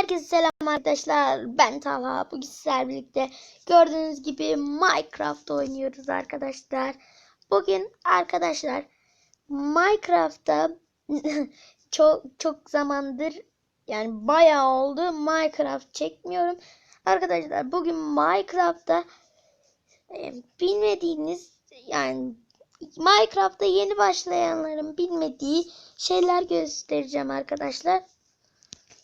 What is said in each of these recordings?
Herkese selam arkadaşlar. Ben Talha. Bugün sizlerle birlikte gördüğünüz gibi Minecraft oynuyoruz arkadaşlar. Bugün arkadaşlar Minecraft'ta çok çok zamandır yani bayağı oldu Minecraft çekmiyorum. Arkadaşlar bugün Minecraft'ta e, bilmediğiniz yani Minecraft'ta yeni başlayanların bilmediği şeyler göstereceğim arkadaşlar.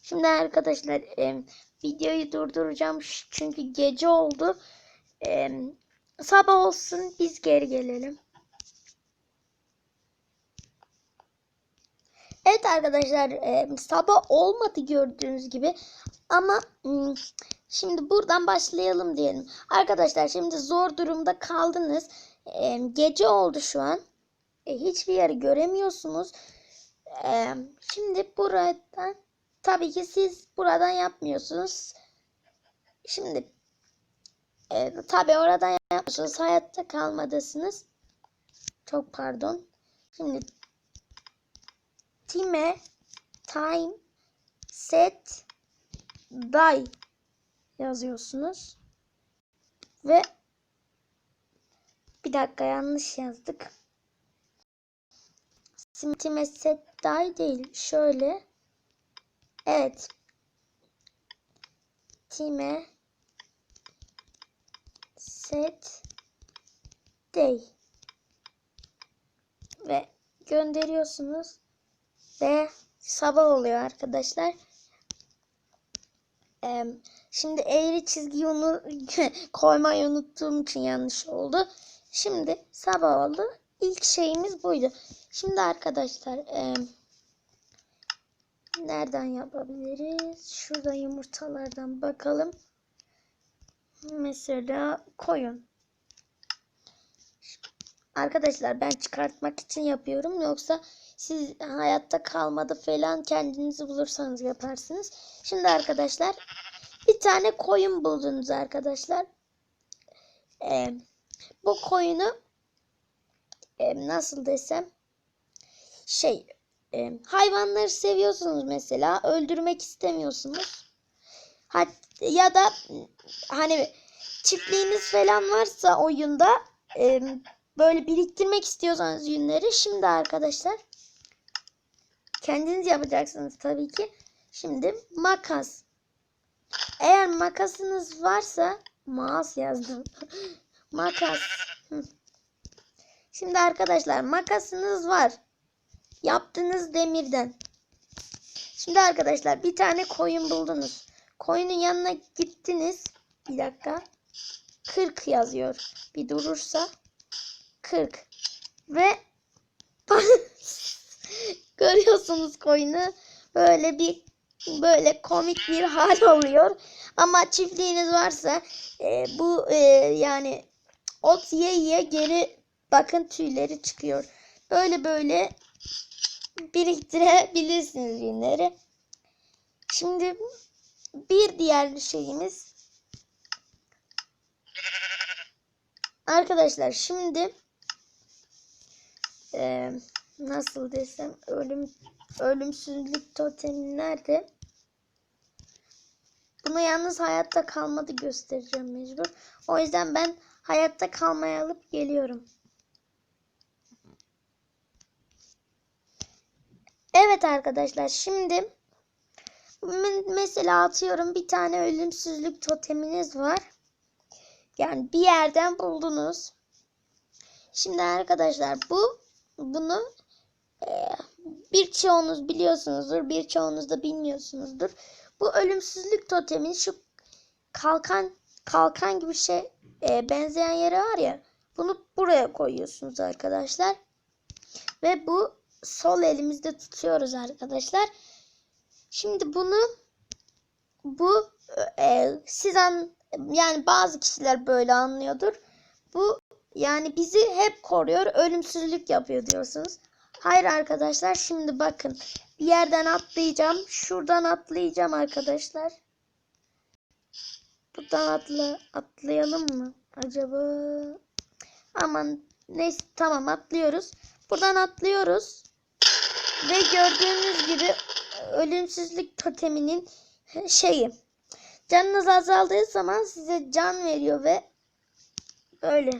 Şimdi arkadaşlar e, videoyu durduracağım çünkü gece oldu. E, sabah olsun biz geri gelelim. Evet arkadaşlar e, sabah olmadı gördüğünüz gibi ama şimdi buradan başlayalım diyelim. Arkadaşlar şimdi zor durumda kaldınız. E, gece oldu şu an. E, hiçbir yeri göremiyorsunuz. E, şimdi buradan tabii ki siz buradan yapmıyorsunuz. Şimdi e, tabii oradan yapmıyorsunuz. Hayatta kalmadasınız. Çok pardon. Şimdi time time set die yazıyorsunuz. Ve bir dakika yanlış yazdık. Time set die değil. Şöyle Evet. Time set day ve gönderiyorsunuz ve sabah oluyor arkadaşlar. Ee, şimdi eğri çizgiyi onu koymayı unuttuğum için yanlış oldu. Şimdi sabah oldu. İlk şeyimiz buydu. Şimdi arkadaşlar eee Nereden yapabiliriz? Şurada yumurtalardan bakalım. Mesela koyun. Arkadaşlar ben çıkartmak için yapıyorum. Yoksa siz hayatta kalmadı falan kendinizi bulursanız yaparsınız. Şimdi arkadaşlar bir tane koyun buldunuz arkadaşlar. Ee, bu koyunu e, nasıl desem şey e, hayvanları seviyorsunuz mesela öldürmek istemiyorsunuz. Hat, ya da hani çiftliğiniz falan varsa oyunda e, böyle biriktirmek istiyorsanız yünleri şimdi arkadaşlar kendiniz yapacaksınız tabii ki. Şimdi makas. Eğer makasınız varsa mouse yazdım. makas. Şimdi arkadaşlar makasınız var. Yaptığınız demirden. Şimdi arkadaşlar bir tane koyun buldunuz. Koyunun yanına gittiniz. Bir dakika. 40 yazıyor. Bir durursa 40. Ve görüyorsunuz koyunu böyle bir böyle komik bir hal oluyor. Ama çiftliğiniz varsa e, bu e, yani ot yiye yiye geri bakın tüyleri çıkıyor. Böyle böyle biriktirebilirsiniz yünleri. Şimdi bir diğer şeyimiz arkadaşlar şimdi e, nasıl desem ölüm ölümsüzlük totemi nerede? Bunu yalnız hayatta kalmadı göstereceğim mecbur. O yüzden ben hayatta kalmaya alıp geliyorum. Evet arkadaşlar şimdi mesela atıyorum bir tane ölümsüzlük toteminiz var. Yani bir yerden buldunuz. Şimdi arkadaşlar bu bunu e, birçoğunuz biliyorsunuzdur, birçoğunuz da bilmiyorsunuzdur. Bu ölümsüzlük totemin şu kalkan kalkan gibi şey e, benzeyen yeri var ya. Bunu buraya koyuyorsunuz arkadaşlar. Ve bu sol elimizde tutuyoruz arkadaşlar. Şimdi bunu bu e, siz an, yani bazı kişiler böyle anlıyordur. Bu yani bizi hep koruyor, ölümsüzlük yapıyor diyorsunuz. Hayır arkadaşlar şimdi bakın bir yerden atlayacağım. Şuradan atlayacağım arkadaşlar. Buradan atla atlayalım mı acaba? Aman neyse tamam atlıyoruz. Buradan atlıyoruz. Ve gördüğünüz gibi ölümsüzlük toteminin şeyi canınız azaldığı zaman size can veriyor ve böyle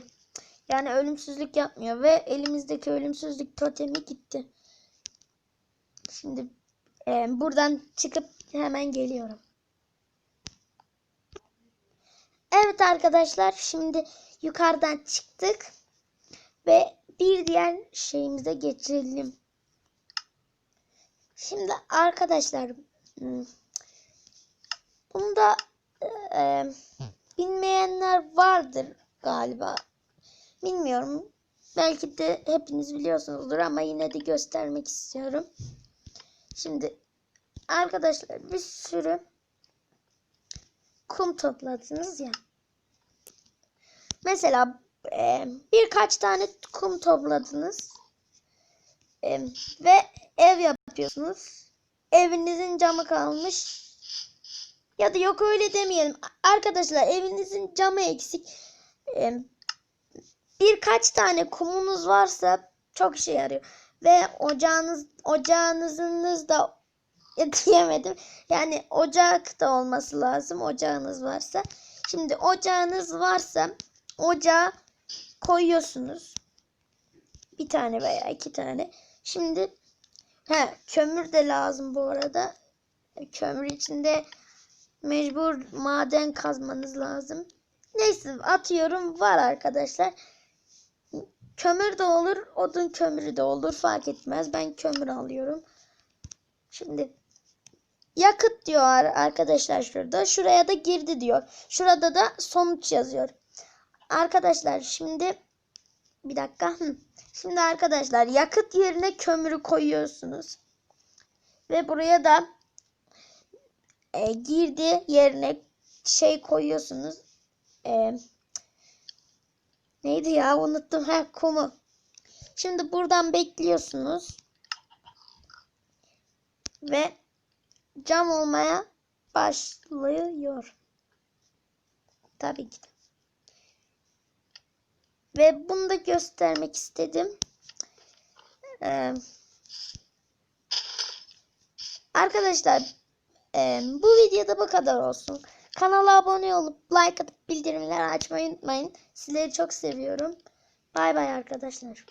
yani ölümsüzlük yapmıyor ve elimizdeki ölümsüzlük totemi gitti. Şimdi e, buradan çıkıp hemen geliyorum. Evet arkadaşlar şimdi yukarıdan çıktık ve bir diğer şeyimize geçelim. Şimdi arkadaşlar hmm, bunda e, bilmeyenler vardır galiba. Bilmiyorum. Belki de hepiniz biliyorsunuzdur ama yine de göstermek istiyorum. Şimdi arkadaşlar bir sürü kum topladınız ya. Mesela e, birkaç tane kum topladınız. E, ve ev yapıyorsunuz. Evinizin camı kalmış. Ya da yok öyle demeyelim. Arkadaşlar evinizin camı eksik. E, birkaç tane kumunuz varsa çok işe yarıyor. Ve ocağınız ocağınızınız da diyemedim. Yani ocak da olması lazım ocağınız varsa. Şimdi ocağınız varsa ocağa koyuyorsunuz. Bir tane veya iki tane. Şimdi he, kömür de lazım bu arada. Kömür içinde mecbur maden kazmanız lazım. Neyse atıyorum var arkadaşlar. Kömür de olur, odun kömürü de olur fark etmez. Ben kömür alıyorum. Şimdi yakıt diyor arkadaşlar şurada. Şuraya da girdi diyor. Şurada da sonuç yazıyor. Arkadaşlar şimdi bir dakika. Şimdi arkadaşlar yakıt yerine kömürü koyuyorsunuz. Ve buraya da e, girdi yerine şey koyuyorsunuz. E, neydi ya unuttum. Ha kumu. Şimdi buradan bekliyorsunuz. Ve cam olmaya başlıyor. Tabii ki de. Ve bunu da göstermek istedim. Ee, arkadaşlar e, bu videoda bu kadar olsun. Kanala abone olup like atıp bildirimleri açmayı unutmayın. Sizleri çok seviyorum. Bay bay arkadaşlar.